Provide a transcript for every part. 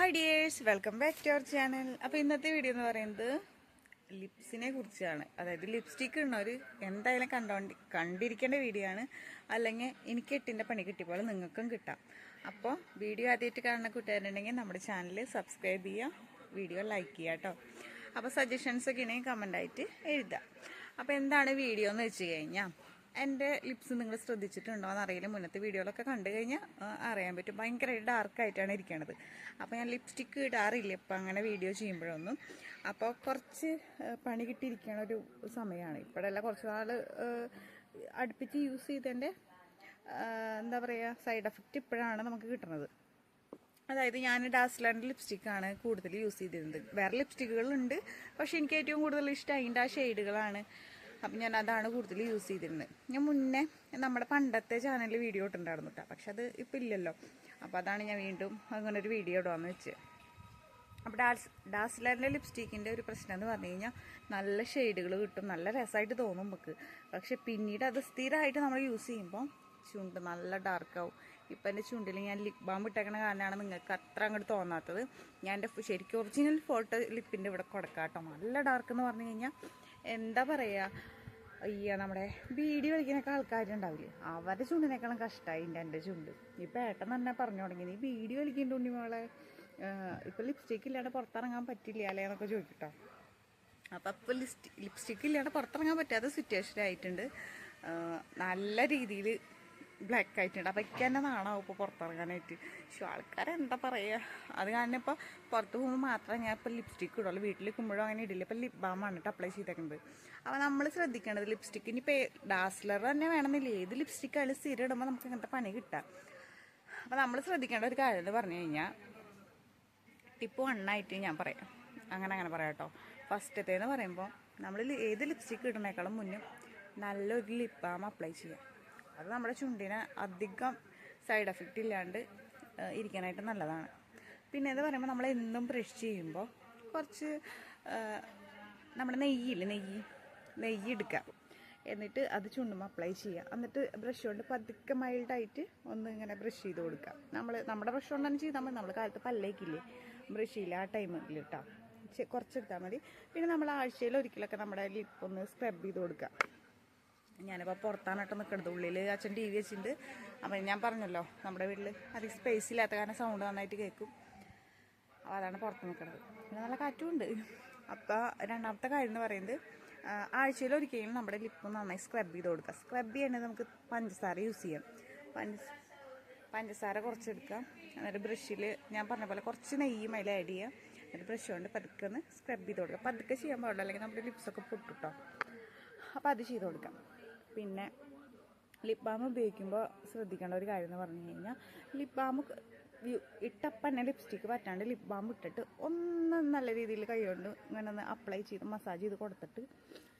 Hi dears welcome back to our channel അപ്പോൾ ഇന്നത്തെ video എന്ന് പറയുന്നത് ലിപ്സിനെ കുറിച്ചാണ്. അതായത് ലിപ്സ്റ്റിക്ക് ഉള്ളവർ എന്തായാലും കണ്ടോണ്ടി കണ്ടിരിക്കേണ്ട വീഡിയോ ആണ്. അല്ലെങ്കിൽ എനിക്ക് എട്ടിന്റെ പണി കിട്ടിയപ്പോൾ നിങ്ങൾക്കും കിട്ടാം. അപ്പോൾ വീഡിയോ ആദ്യമായിട്ട് കാണുന്ന കൂട്ടുകാരുണ്ടെങ്കിൽ നമ്മുടെ ചാനൽ സബ്സ്ക്രൈബ് ചെയ്യുക വീഡിയോ ലൈക്ക് ചെയ്യുക കേട്ടോ അപ്പോൾ സജഷൻസൊക്കെ ഉണ്ടെങ്കിൽ കമന്റായിട്ട് എഴുതാം. അപ്പോൾ എന്താണ് വീഡിയോ എന്ന് വെച്ച് കഴിഞ്ഞാൽ എന്റെ ലിപ്സ് നിങ്ങൾ ശ്രദ്ധിച്ചിട്ടുണ്ടോ എന്നറിയില്ല. മുന്നത്തെ വീഡിയോകളൊക്കെ കണ്ടു കഴിഞ്ഞാൽ അറിയാൻ പറ്റും. ഭയങ്കര ഡാർക്കായിട്ടാണ് ഇരിക്കണത്. അപ്പോൾ ഞാൻ ലിപ്സ്റ്റിക്ക് ഇടാറില്ല. ഇപ്പം അങ്ങനെ വീഡിയോ ചെയ്യുമ്പോഴൊന്നും. അപ്പോൾ കുറച്ച് പണി കിട്ടിയിരിക്കണ ഒരു സമയമാണ് ഇപ്പോഴല്ല കുറച്ച് നാൾ അടുപ്പിച്ച് യൂസ് ചെയ്തതിന്റെ എന്താ പറയുക സൈഡ് എഫക്റ്റ് ഇപ്പോഴാണ് നമുക്ക് കിട്ടുന്നത് അതായത് ഞാൻ ഡാസ്ലാൻഡ് ലിപ്സ്റ്റിക്കാണ് കൂടുതൽ യൂസ് ചെയ്തിരുന്നത്. വേറെ ലിപ്സ്റ്റിക്കുകളുണ്ട് പക്ഷെ എനിക്ക് ഏറ്റവും കൂടുതൽ ഇഷ്ടം അതിന്റെ ആ ഷെയ്ഡുകളാണ് അപ്പം ഞാൻ അതാണ് കൂടുതൽ യൂസ് ചെയ്തിരുന്നത്. ഞാൻ മുന്നേ നമ്മുടെ പണ്ടത്തെ ചാനലിൽ വീഡിയോ ഇട്ടുണ്ടായിരുന്നു കേട്ടോ. പക്ഷെ അത് ഇപ്പം ഇല്ലല്ലോ. അപ്പോൾ അതാണ് ഞാൻ വീണ്ടും അങ്ങനെ ഒരു വീഡിയോ ഇടാമെന്ന് വെച്ച്. അപ്പോൾ ഡാസ് ഡാസ്ലറിന്റെ ലിപ്സ്റ്റിക്കിന്റെ ഒരു പ്രശ്നം എന്ന് പറഞ്ഞു കഴിഞ്ഞാൽ നല്ല ഷെയ്ഡുകൾ കിട്ടും. നല്ല രസമായിട്ട് തോന്നും നമുക്ക്. പക്ഷെ പിന്നീട് അത് സ്ഥിരമായിട്ട് നമ്മൾ യൂസ് ചെയ്യുമ്പോൾ ചുണ്ട് നല്ല ഡാർക്കാവും. ഇപ്പം എന്റെ ചുണ്ടിൽ ഞാൻ ലിപ് ബാം ഇട്ടേക്കണ കാരണമാണ് നിങ്ങൾക്ക് അത്ര അങ്ങോട്ട് തോന്നാത്തത്. ഞാൻ എന്റെ ശരിക്കും ഒറിജിനൽ ഫോട്ടോ ലിപ്പിന്റെ ഇവിടെ കൊടുക്കാം കേട്ടോ. നല്ല ഡാർക്ക് എന്ന് പറഞ്ഞു കഴിഞ്ഞാൽ എന്താ പറയുക അയ്യ നമ്മുടെ ബീഡി കളിക്കുന്നൊക്കെ ആൾക്കാരുണ്ടാവില്ലേ? അവരുടെ ചുണ്ടിനേക്കാളും കഷ്ടമായി എന്റെ ചുണ്ട്. ഈ ഏട്ടൻ തന്നെ പറഞ്ഞു തുടങ്ങി. നീ ബീഡി കളിക്കുന്നുണ്ട് ഉണ്ണി മോളെ? ഇപ്പം ലിപ്സ്റ്റിക്ക് ഇല്ലാണ്ട് പുറത്തിറങ്ങാൻ പറ്റില്ല അല്ലേ എന്നൊക്കെ ചോദിക്കട്ടോ. അപ്പം ഇപ്പം ലിസ്റ്റ് ലിപ്സ്റ്റിക്ക് ഇല്ലാണ്ട് പുറത്തിറങ്ങാൻ പറ്റാത്ത സിറ്റുവേഷൻ ആയിട്ടുണ്ട്. നല്ല രീതിയിൽ ബ്ലാക്ക് ആയിട്ടുണ്ട്. അപ്പം എനിക്ക് തന്നെ നാണാവും ഇപ്പോൾ പുറത്തിറങ്ങാനായിട്ട്. പക്ഷെ ആൾക്കാരെന്താ പറയുക അത് കാരണം ഇപ്പോൾ പുറത്ത് പോകുമ്പോൾ മാത്രമേ ഞാൻ ഇപ്പോൾ ലിപ്സ്റ്റിക്ക് ഇടുള്ളൂ. വീട്ടിൽ നിൽക്കുമ്പോഴും അങ്ങനെ ഇടില്ല. ഇപ്പോൾ ലിപ് ബാം വന്നിട്ട് അപ്ലൈ ചെയ്തേക്കുന്നത് അപ്പോൾ നമ്മൾ ശ്രദ്ധിക്കേണ്ടത് ലിപ്സ്റ്റിക്ക് ഇനിയിപ്പോൾ ഡാസ്ലർ തന്നെ വേണമെന്നില്ല? ഏത് ലിപ്സ്റ്റിക്കായാലും സ്ഥിരം ഇടുമ്പോൾ നമുക്ക് ഇങ്ങനത്തെ പണി കിട്ടാം. അപ്പോൾ നമ്മൾ ശ്രദ്ധിക്കേണ്ട ഒരു കാര്യം എന്ന് പറഞ്ഞു കഴിഞ്ഞാൽ ടിപ്പ് വണ്ണായിട്ട് ഞാൻ പറയാം. അങ്ങനെ അങ്ങനെ പറയാം കേട്ടോ ഫസ്റ്റത്തേന്ന് പറയുമ്പോൾ നമ്മൾ ഏത് ലിപ്സ്റ്റിക്ക് ഇടുന്നേക്കാളും മുന്നും നല്ലൊരു ലിപ് അപ്ലൈ ചെയ്യാം. അത് നമ്മുടെ ചുണ്ടിന് അധികം സൈഡ് എഫക്റ്റ് ഇല്ലാണ്ട് ഇരിക്കാനായിട്ട് നല്ലതാണ്. പിന്നെ എന്ന് പറയുമ്പോൾ നമ്മൾ എന്നും ബ്രഷ് ചെയ്യുമ്പോൾ കുറച്ച് നമ്മുടെ നെയ്യില്ലേ നെയ്യ് നെയ്യ് എടുക്കുക എന്നിട്ട് അത് ചുണ്ടുമ്പോൾ അപ്ലൈ ചെയ്യുക. എന്നിട്ട് ബ്രഷ് കൊണ്ട് പതുക്കെ മൈൽഡായിട്ട് ഒന്ന് ഇങ്ങനെ ബ്രഷ് ചെയ്ത് കൊടുക്കുക. നമ്മൾ നമ്മുടെ ബ്രഷ് കൊണ്ട് തന്നെ ചെയ്താൽ മതി. നമ്മൾ കാലത്ത് പല്ലേക്കില്ലേ ബ്രഷ് ചെയ്യില്ല ആ ടൈമിൽ കേട്ടോ കുറച്ചെടുത്താൽ മതി. പിന്നെ നമ്മൾ ആഴ്ചയിൽ ഒരിക്കലൊക്കെ നമ്മുടെ ലിപ്പ് ഒന്ന് സ്ക്രബ് ചെയ്ത് കൊടുക്കുക. ഞാനിപ്പോൾ പുറത്താണിട്ട് നിൽക്കുന്നത് ഉള്ളിൽ അച്ഛൻ ടി വി വെച്ചിട്ടുണ്ട്. അപ്പം ഞാൻ പറഞ്ഞല്ലോ നമ്മുടെ വീട്ടിൽ അധികം സ്പേസ് ഇല്ലാത്ത കാരണം സൗണ്ട് നന്നായിട്ട് കേൾക്കും. അപ്പോൾ അതാണ് പുറത്ത് നിൽക്കുന്നത് പിന്നെ നല്ല കാറ്റുമുണ്ട്. അപ്പോൾ രണ്ടാമത്തെ കാര്യം എന്ന് പറയുന്നത് ആഴ്ചയിൽ ഒരിക്കലും നമ്മുടെ ലിപ്പ് നന്നായി സ്ക്രബ് ചെയ്ത് കൊടുക്കുക. സ്ക്രബ് ചെയ്യണമെങ്കിൽ നമുക്ക് പഞ്ചസാര യൂസ് ചെയ്യാം. പഞ്ച പഞ്ചസാര കുറച്ചെടുക്കാം എന്നിട്ട് ബ്രഷിൽ ഞാൻ പറഞ്ഞ പോലെ കുറച്ച് നെയ്യും അതിൽ ആഡ് ചെയ്യാം എന്നിട്ട് ബ്രഷ് കൊണ്ട് പതുക്കെ ഒന്ന് സ്ക്രബ് ചെയ്ത് കൊടുക്കുക. പതുക്കെ ചെയ്യാൻ പാടില്ല അല്ലെങ്കിൽ നമ്മുടെ ലിപ്സൊക്കെ പൊട്ടിട്ടോ. അപ്പോൾ അത് ചെയ്ത് കൊടുക്കാം. പിന്നെ ലിപ് ബാം ഉപയോഗിക്കുമ്പോൾ ശ്രദ്ധിക്കേണ്ട ഒരു കാര്യം എന്ന് പറഞ്ഞു കഴിഞ്ഞാൽ ലിപ് ബാം ഇട്ടപ്പം തന്നെ ലിപ്സ്റ്റിക്ക് പറ്റാണ്ട് ലിപ് ബാം ഇട്ടിട്ട് ഒന്ന് നല്ല രീതിയിൽ കൈകൊണ്ട് ഇങ്ങനെ ഒന്ന് അപ്ലൈ ചെയ്ത് മസാജ് ചെയ്ത് കൊടുത്തിട്ട്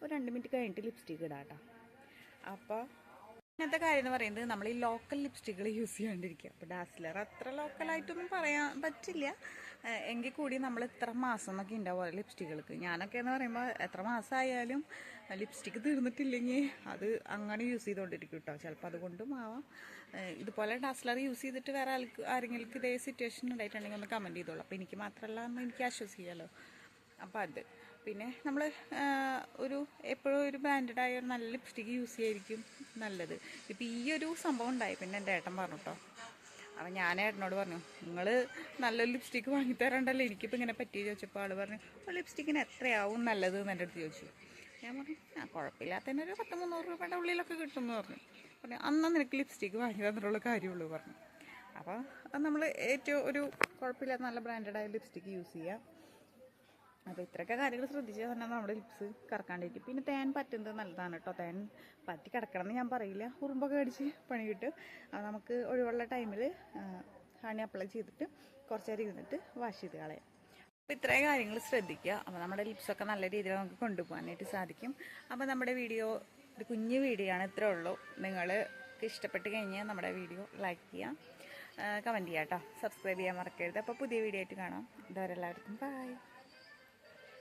ഒരു രണ്ട് മിനിറ്റ് കഴിഞ്ഞിട്ട് ലിപ്സ്റ്റിക്ക് ഇടാം കേട്ടോ അപ്പോൾ ഇങ്ങനത്തെ കാര്യം എന്ന് പറയുന്നത് നമ്മൾ ഈ ലോക്കൽ ലിപ്സ്റ്റിക്കുകൾ യൂസ് ചെയ്യാണ്ടിരിക്കുക. അപ്പോൾ ഡാസ്ലർ അത്ര ലോക്കലായിട്ടൊന്നും പറയാൻ പറ്റില്ല. എങ്കിൽ കൂടി നമ്മൾ ഇത്ര മാസം എന്നൊക്കെ ഉണ്ടാവും ലിപ്സ്റ്റിക്കുകൾക്ക് ഞാനൊക്കെ എന്ന് പറയുമ്പോൾ എത്ര മാസമായാലും ലിപ്സ്റ്റിക്ക് തീർന്നിട്ടില്ലെങ്കിൽ അത് അങ്ങനെ യൂസ് ചെയ്തുകൊണ്ടിരിക്കും കേട്ടോ. ചിലപ്പോൾ അതുകൊണ്ടും ആവാം. ഇതുപോലെ ഡാസ്ലർ യൂസ് ചെയ്തിട്ട് വേറെ ആൾക്ക് ആരെങ്കിലും ഇതേ സിറ്റുവേഷൻ ഉണ്ടായിട്ടുണ്ടെങ്കിൽ ഒന്ന് കമന്റ് ചെയ്തോളൂ. അപ്പോൾ എനിക്ക് മാത്രമല്ല എന്ന് എനിക്ക് ആശ്വസിക്കാമല്ലോ അപ്പോൾ അത്. പിന്നെ നമ്മൾ ഒരു എപ്പോഴും ഒരു ബ്രാൻഡഡ് ആയ ഒരു നല്ല ലിപ്സ്റ്റിക്ക് യൂസ് ചെയ്യായിരിക്കും നല്ലത്. ഇപ്പം ഈ ഒരു സംഭവം ഉണ്ടായി പിന്നെ എന്റെ ഏട്ടൻ പറഞ്ഞു കേട്ടോ അപ്പം ഞാൻ ഏട്ടനോട് പറഞ്ഞു നിങ്ങൾ നല്ലൊരു ലിപ്സ്റ്റിക്ക് വാങ്ങിത്തരണ്ടല്ലോ എനിക്കിപ്പോൾ ഇങ്ങനെ പറ്റി ചോദിച്ചപ്പോൾ ആൾ പറഞ്ഞു ആ ലിപ്സ്റ്റിക്കിന് എത്രയാവും നല്ലത്? എന്ന് എന്റെ അടുത്ത് ചോദിച്ചു. ഞാൻ പറഞ്ഞു ആ കുഴപ്പമില്ലാത്തതിന് ഒരു പത്ത് മുന്നൂറ് രൂപയുടെ ഉള്ളിലൊക്കെ കിട്ടും എന്ന് പറഞ്ഞു. പറഞ്ഞു അന്ന് നിനക്ക് ലിപ്സ്റ്റിക്ക് വാങ്ങി തന്നിട്ടുള്ള കാര്യമുള്ളൂ പറഞ്ഞു. അപ്പോൾ നമ്മൾ ഏറ്റവും ഒരു കുഴപ്പമില്ലാത്ത നല്ല ബ്രാൻഡഡ് ആയ ലിപ്സ്റ്റിക്ക് യൂസ് ചെയ്യാം. അപ്പോൾ ഇത്രയൊക്കെ കാര്യങ്ങൾ ശ്രദ്ധിച്ചാൽ തന്നെ നമ്മുടെ ലിപ്സ് കറക്കാണ്ടിരിക്കും. പിന്നെ തേൻ പറ്റുന്നത് നല്ലതാണ് കേട്ടോ. തേൻ പറ്റി കിടക്കണം എന്ന് ഞാൻ പറയില്ല. ഉറുമ്പൊക്കെ അടിച്ച് പണി കിട്ടും. അത് നമുക്ക് ഒഴിവുള്ള ടൈമിൽ ഹണി അപ്ലൈ ചെയ്തിട്ട് കുറച്ച് നേരം ഇരുന്നിട്ട് വാഷ് ചെയ്ത് കളയാം. അപ്പോൾ ഇത്രയും കാര്യങ്ങൾ ശ്രദ്ധിക്കുക. അപ്പോൾ നമ്മുടെ ലിപ്സൊക്കെ നല്ല രീതിയിൽ നമുക്ക് കൊണ്ടുപോകാനായിട്ട് സാധിക്കും. അപ്പോൾ നമ്മുടെ വീഡിയോ ഒരു കുഞ്ഞു വീഡിയോ ആണ് ഇത്രേ ഉള്ളൂ. നിങ്ങൾ ഇഷ്ടപ്പെട്ട് കഴിഞ്ഞാൽ നമ്മുടെ വീഡിയോ ലൈക്ക് ചെയ്യാം കമന്റ് ചെയ്യാം കേട്ടോ. സബ്സ്ക്രൈബ് ചെയ്യാൻ മറക്കരുത്. അപ്പോൾ പുതിയ വീഡിയോ ആയിട്ട് കാണാം. ഇതുവരെ എല്ലാവർക്കും ബൈ